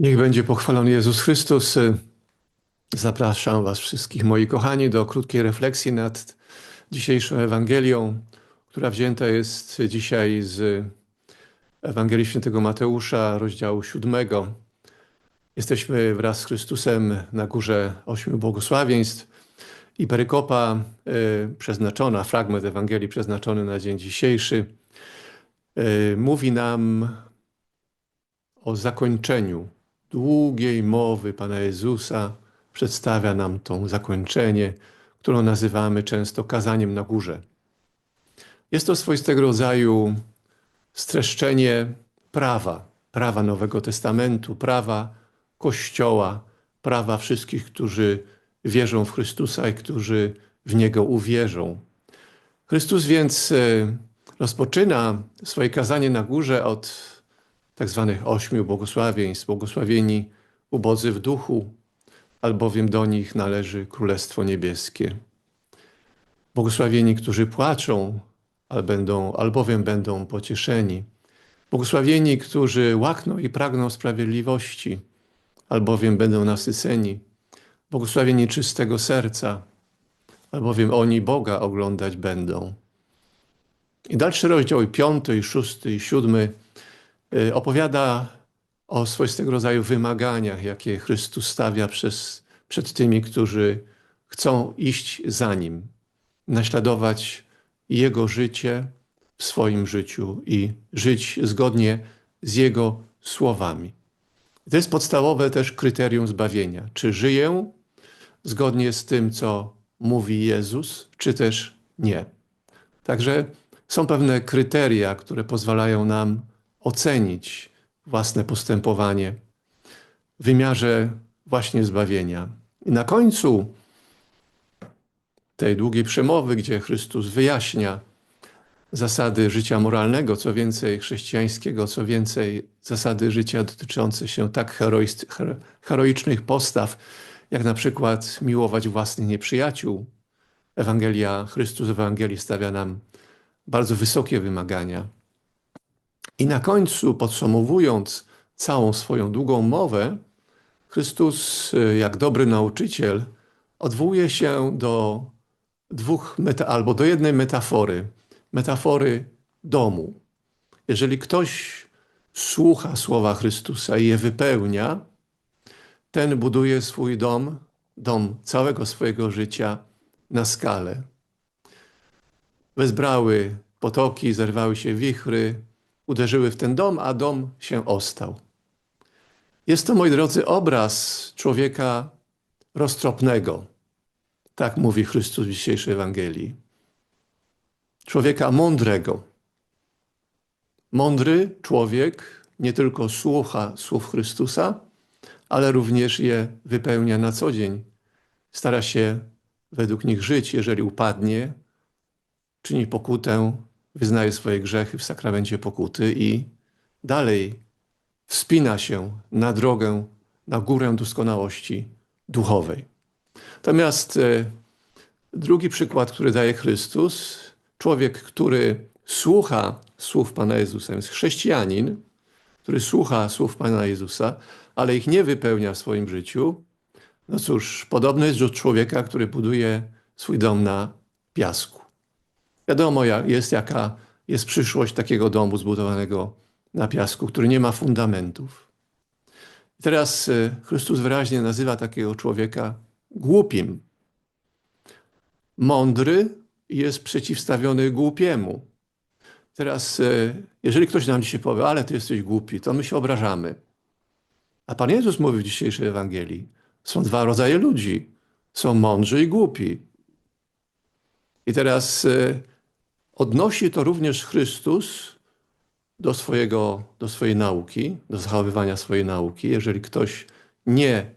będzie pochwalony Jezus Chrystus. Zapraszam Was wszystkich, moi kochani, do krótkiej refleksji nad dzisiejszą Ewangelią, która wzięta jest dzisiaj z Ewangelii Świętego Mateusza, rozdziału siódmego. Jesteśmy wraz z Chrystusem na górze ośmiu błogosławieństw i perykopa y, przeznaczona, fragment Ewangelii przeznaczony na dzień dzisiejszy, y, mówi nam o zakończeniu długiej mowy Pana Jezusa. Przedstawia nam to zakończenie, którą nazywamy często kazaniem na górze. Jest to swoistego rodzaju streszczenie prawa, prawa Nowego Testamentu, prawa Kościoła, prawa wszystkich, którzy wierzą w Chrystusa i którzy w Niego uwierzą. Chrystus więc e, rozpoczyna swoje kazanie na górze od tak zwanych ośmiu błogosławieństw, błogosławieni ubodzy w duchu, albowiem do nich należy Królestwo Niebieskie. Błogosławieni, którzy płaczą, albowiem będą pocieszeni. Błogosławieni, którzy łakną i pragną sprawiedliwości, albowiem będą nasyceni. Błogosławieni czystego serca, albowiem oni Boga oglądać będą. I dalszy rozdział, i piąty, i szósty, i siódmy, opowiada o swoistego rodzaju wymaganiach, jakie Chrystus stawia przez, przed tymi, którzy chcą iść za Nim, naśladować Jego życie w swoim życiu i żyć zgodnie z Jego słowami. To jest podstawowe też kryterium zbawienia. Czy żyję zgodnie z tym, co mówi Jezus, czy też nie. Także są pewne kryteria, które pozwalają nam ocenić własne postępowanie w wymiarze właśnie zbawienia. I na końcu tej długiej przemowy, gdzie Chrystus wyjaśnia zasady życia moralnego, co więcej chrześcijańskiego, co więcej zasady życia dotyczące się tak heroicznych postaw, jak na przykład miłować własnych nieprzyjaciół. Ewangelia, Chrystus w Ewangelii stawia nam bardzo wysokie wymagania. I na końcu, podsumowując całą swoją długą mowę, Chrystus, jak dobry nauczyciel, odwołuje się do dwóch meta, albo do jednej metafory, metafory domu. Jeżeli ktoś słucha słowa Chrystusa i je wypełnia, ten buduje swój dom, dom całego swojego życia na skalę. Wezbrały potoki, zerwały się wichry, uderzyły w ten dom, a dom się ostał. Jest to, moi drodzy, obraz człowieka roztropnego. Tak mówi Chrystus w dzisiejszej Ewangelii. Człowieka mądrego. Mądry człowiek nie tylko słucha słów Chrystusa, ale również je wypełnia na co dzień. Stara się według nich żyć, jeżeli upadnie, czyni pokutę, wyznaje swoje grzechy w sakramencie pokuty i dalej wspina się na drogę, na górę doskonałości duchowej. Natomiast e, drugi przykład, który daje Chrystus, człowiek, który słucha słów Pana Jezusa, jest chrześcijanin, który słucha słów Pana Jezusa, ale ich nie wypełnia w swoim życiu, no cóż, podobny jest do człowieka, który buduje swój dom na piasku. Wiadomo, jest jaka jest przyszłość takiego domu zbudowanego na piasku, który nie ma fundamentów. I teraz e, Chrystus wyraźnie nazywa takiego człowieka głupim. Mądry jest przeciwstawiony głupiemu. Teraz, e, jeżeli ktoś nam dzisiaj powie, ale ty jesteś głupi, to my się obrażamy. A Pan Jezus mówi w dzisiejszej Ewangelii, są dwa rodzaje ludzi. Są mądrzy i głupi. I teraz e, odnosi to również Chrystus do, swojego, do swojej nauki, do zachowywania swojej nauki. Jeżeli ktoś nie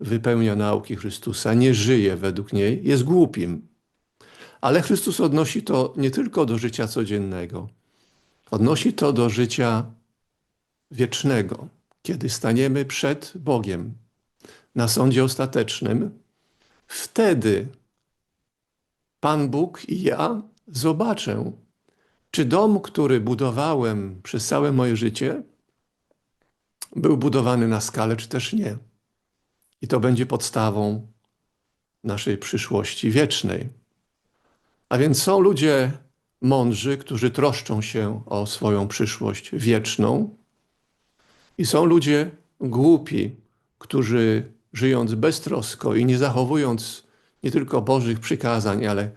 wypełnia nauki Chrystusa, nie żyje według niej, jest głupim. Ale Chrystus odnosi to nie tylko do życia codziennego, odnosi to do życia wiecznego, kiedy staniemy przed Bogiem na sądzie ostatecznym. Wtedy Pan Bóg i ja zobaczę, czy dom, który budowałem przez całe moje życie, był budowany na skalę, czy też nie. I to będzie podstawą naszej przyszłości wiecznej. A więc są ludzie mądrzy, którzy troszczą się o swoją przyszłość wieczną, i są ludzie głupi, którzy żyjąc beztrosko i nie zachowując nie tylko Bożych przykazań, ale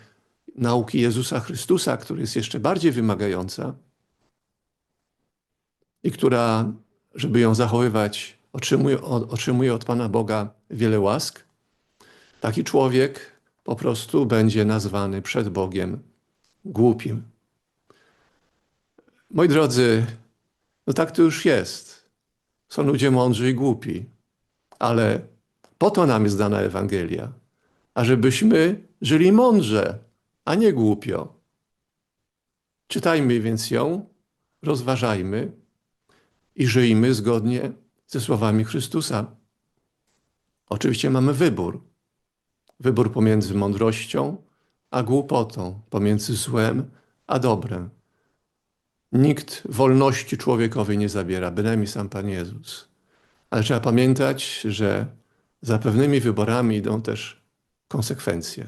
nauki Jezusa Chrystusa, która jest jeszcze bardziej wymagająca i która, żeby ją zachowywać, otrzymuje, otrzymuje od Pana Boga wiele łask, taki człowiek po prostu będzie nazwany przed Bogiem głupim. Moi drodzy, no tak to już jest. Są ludzie mądrzy i głupi, ale po to nam jest dana Ewangelia, ażebyśmy żyli mądrze, a nie głupio. Czytajmy więc ją, rozważajmy i żyjmy zgodnie ze słowami Chrystusa. Oczywiście mamy wybór. Wybór pomiędzy mądrością a głupotą, pomiędzy złem a dobrem. Nikt wolności człowiekowej nie zabiera, bynajmniej sam Pan Jezus. Ale trzeba pamiętać, że za pewnymi wyborami idą też konsekwencje.